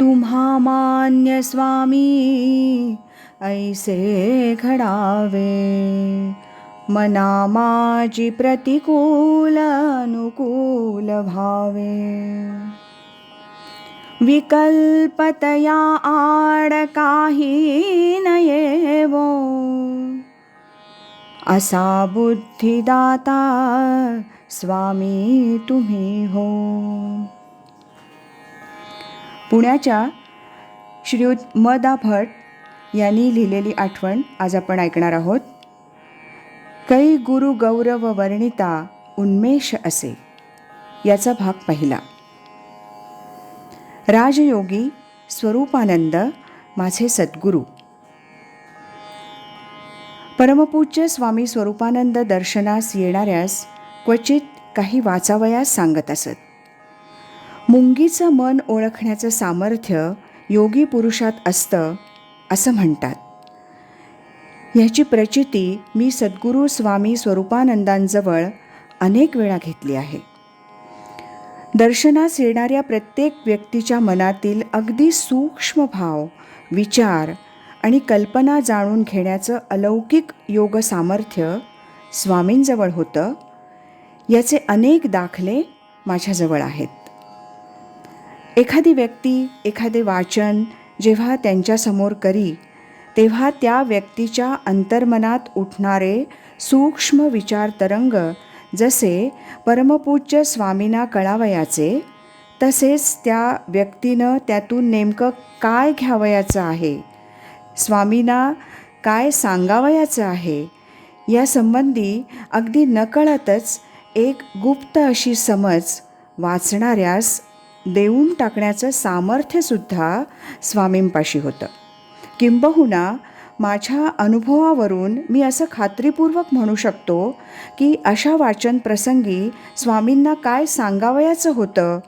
तुम्हा मान्य स्वामी ऐसे घडावे। मना माझी प्रतिकूल अनुकूल भावे। विकल्पतया आड काही न येवो असा बुद्धिदाता स्वामी तुम्ही हो। पुण्याच्या श्रीयुत मदा भट यांनी लिहिलेली आठवण आज आपण ऐकणार आहोत. कै गुरु गौरव वर्णिता उन्मेष असे याचा भाग पहिला. राजयोगी स्वरूपानंद माझे सद्गुरू. परमपूज्य स्वामी स्वरूपानंद दर्शनास येणाऱ्यास क्वचित काही वाचावयास सांगत असत. मुंगीचं मन ओळखण्याचं सामर्थ्य योगी पुरुषात असतं असं म्हणतात. ह्याची प्रचिती मी सद्गुरू स्वामी स्वरूपानंदांजवळ अनेक वेळा घेतली आहे. दर्शनास येणाऱ्या प्रत्येक व्यक्तीच्या मनातील अगदी सूक्ष्म भाव विचार आणि कल्पना जाणून घेण्याचं अलौकिक योग सामर्थ्य स्वामींजवळ होतं याचे अनेक दाखले माझ्याजवळ आहेत. एखादी व्यक्ती एखादे वाचन जेव्हा त्यांच्यासमोर करी तेव्हा त्या व्यक्तीच्या अंतर्मनात उठणारे सूक्ष्म विचार तरंग जसे परमपूज्य स्वामींना कळावयाचे तसेच त्या व्यक्तीनं त्यातून नेमकं काय घ्यावयाचं आहे स्वामींना काय सांगावयाचं आहे या संबंधी अगदी नकळतच एक गुप्त अशी समज वाचणाऱ्यास देऊन टाकण्याचं सामर्थ्यसुद्धा स्वामींपाशी होतं. किंबहुना माझ्या अनुभवावरून मी असं खात्रीपूर्वक म्हणू शकतो की अशा वाचन प्रसंगी स्वामींना काय सांगावयाचं होतं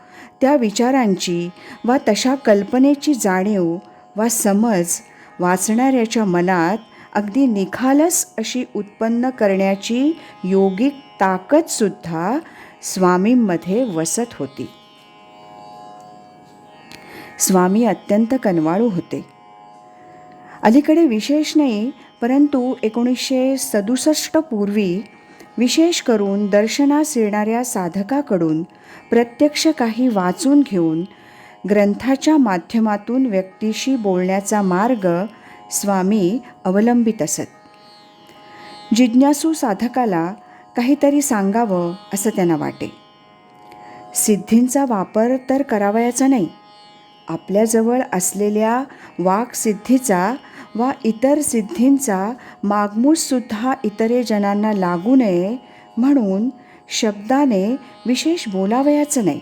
त्या विचारांची वा तशा कल्पनेची जाणीव वा समज वाचणाऱ्याच्या मनात अगदी निखालस अशी उत्पन्न करण्याची योगिक ताकदसुद्धा स्वामींमध्ये वसत होती. स्वामी अत्यंत कनवाळू होते. अलीकडे विशेष नाही परंतु एकोणीसशे सदुसष्ट पूर्वी विशेष करून दर्शनास येणाऱ्या साधकाकडून प्रत्यक्ष काही वाचून घेऊन ग्रंथाच्या माध्यमातून व्यक्तीशी बोलण्याचा मार्ग स्वामी अवलंबित असत. जिज्ञासू साधकाला काहीतरी सांगावं असं त्यांना वाटे. सिद्धींचा वापर तर करावयाचा नाही आपल्याजवळ असलेल्या वाक्सिद्धीचा वा इतर सिद्धींचा मागमूससुद्धा इतरे जणांना लागू नये म्हणून शब्दाने विशेष बोलावयाचं नाही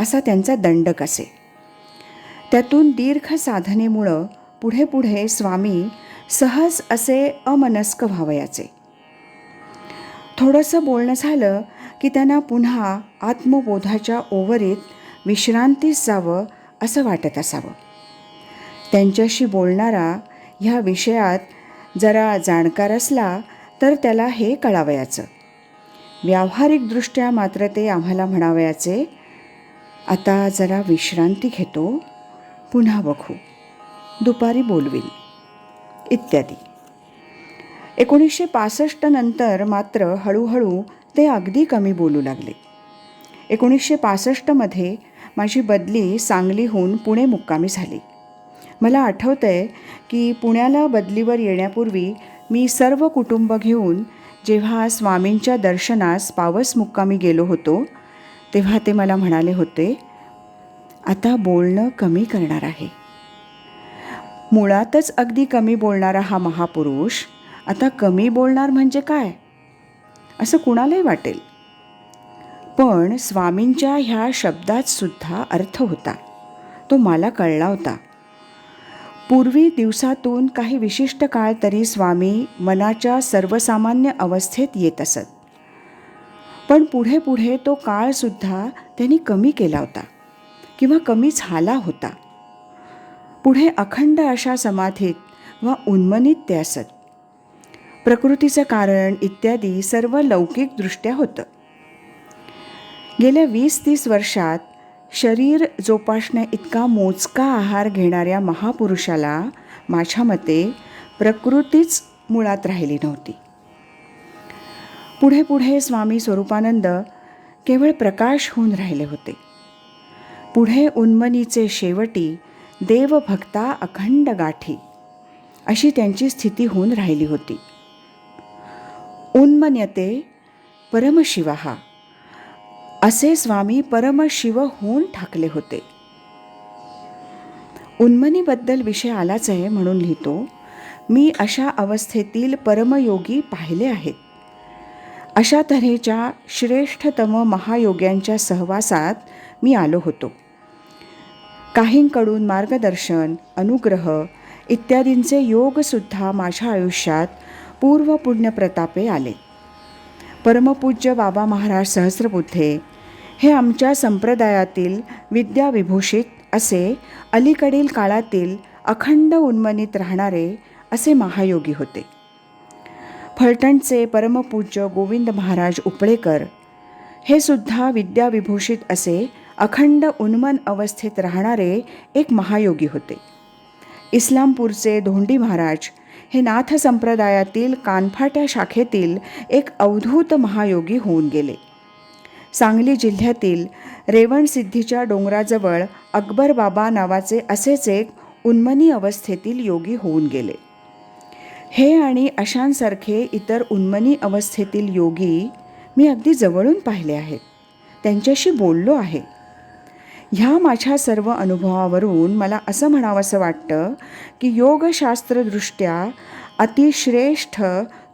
असा त्यांचा दंडक असे त्यातून दीर्घ साधनेमुळं पुढे पुढे स्वामी सहज असे अमनस्क व्हावयाचे. थोडंसं बोलणं झालं की त्यांना पुन्हा आत्मबोधाच्या ओवरीत विश्रांतीस जावं असं वाटत असावं. त्यांच्याशी बोलणारा ह्या विषयात जरा जाणकार असला तर त्याला हे कळावयाचं. व्यावहारिकदृष्ट्या मात्र ते आम्हाला म्हणावयाचे आता जरा विश्रांती घेतो पुन्हा बघू. दुपारी बोलवील इत्यादी. एकोणीसशे पासष्ट नंतर मात्र हळूहळू ते अगदी कमी बोलू लागले. एकोणीसशे पासष्टमध्ये माझी बदली सांगलीहून पुणे मुक्कामी झाली. मला आठवतं आहे की पुण्याला बदलीवर येण्यापूर्वी मी सर्व कुटुंब घेऊन जेव्हा स्वामींच्या दर्शनास पावस मुक्कामी गेलो होतो तेव्हा ते मला म्हणाले होते आता बोलणं कमी करणार आहे. मुळातच अगदी कमी बोलणारा हा महापुरुष आता कमी बोलणार म्हणजे काय? असं कुणालाही वाटेल. पण स्वामींच्या ह्या शब्दात सुद्धा अर्थ होता. तो मला कळला होता. पूर्वी दिवसातून काही विशिष्ट काळ तरी स्वामी मनाच्या सर्वसामान्य अवस्थेत येत असत. पण पुढे पुढे तो काळसुद्धा त्यांनी कमी केला होता किंवा कमी झाला होता. पुढे अखंड अशा समाधीत व उन्मनीत ते असत. प्रकृतीचं कारण इत्यादी सर्व लौकिकदृष्ट्या होतं. गेल्या वीस तीस वर्षात शरीर जोपासण्या इतका मोजका आहार घेणाऱ्या महापुरुषाला माझ्या मते प्रकृतीच मुळात राहिली नव्हती. पुढे पुढे स्वामी स्वरूपानंद केवळ प्रकाश होऊन राहिले होते. पुढे उन्मनीचे शेवटी देवभक्ता अखंड गाठी अशी त्यांची स्थिती होऊन राहिली होती. उन्मन्यते परमशिवा असे स्वामी परमशिव होऊन ठाकले होते. उन्मनीबद्दल विषय आलाच आहे म्हणून लिहितो मी अशा अवस्थेतील परमयोगी पाहिले आहेत. अशा तऱ्हेच्या श्रेष्ठतम महायोग्यांच्या सहवासात मी आलो होतो. काहींकडून मार्गदर्शन अनुग्रह इत्यादींचे योगसुद्धा माझ्या आयुष्यात पूर्व पुण्यप्रतापे आले. परमपूज्य बाबा महाराज सहस्रबुद्धे हे आमच्या संप्रदायातील विद्याविभूषित असे अलीकडील काळातील अखंड उन्मनीत राहणारे असे महायोगी होते. फलटणचे परमपूज्य गोविंद महाराज उपळेकर हे सुद्धा विद्याविभूषित असे अखंड उन्मन अवस्थेत राहणारे एक महायोगी होते. इस्लामपूरचे धोंडी महाराज हे नाथ संप्रदायातील कानफाट्या शाखेतील एक अवधूत महायोगी होऊन गेले. सांगली जिल्ह्यातील रेवणसिद्धीच्या डोंगराजवळ अकबर बाबा नावाचे असेच एक उन्मनी अवस्थेतील योगी होऊन गेले. हे आणि अशांसारखे इतर उन्मनी अवस्थेतील योगी मी अगदी जवळून पाहिले आहेत. त्यांच्याशी बोललो आहे. ह्या माझ्या सर्व अनुभवावरून मला असं म्हणावंसं वाटतं की योगशास्त्रदृष्ट्या अतिश्रेष्ठ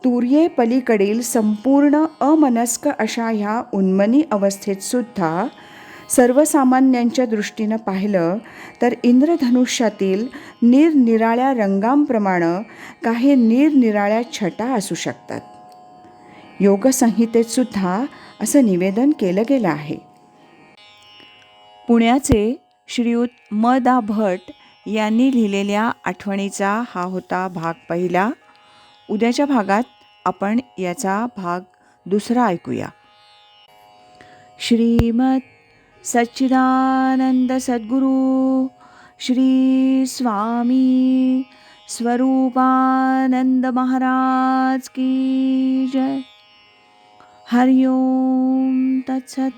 तुर्ये पलीकडील संपूर्ण अमनस्क अशा ह्या उन्मनी अवस्थेतसुद्धा सर्वसामान्यांच्या दृष्टीनं पाहिलं तर इंद्रधनुष्यातील निरनिराळ्या रंगांप्रमाणे काही निरनिराळ्या छटा असू शकतात. योगसंहितेतसुद्धा असं निवेदन केलं गेलं आहे. पुण्याचे श्रीयुत म दा भट यांनी लिहिलेल्या आठवणीचा हा होता भाग पहिला. उद्याच्या भागात आपण याचा भाग दुसरा ऐकूया. श्रीमत सच्चिदानंद सद्गुरू श्री स्वामी स्वरूपानंद महाराज की जय. हरिओम तत्सत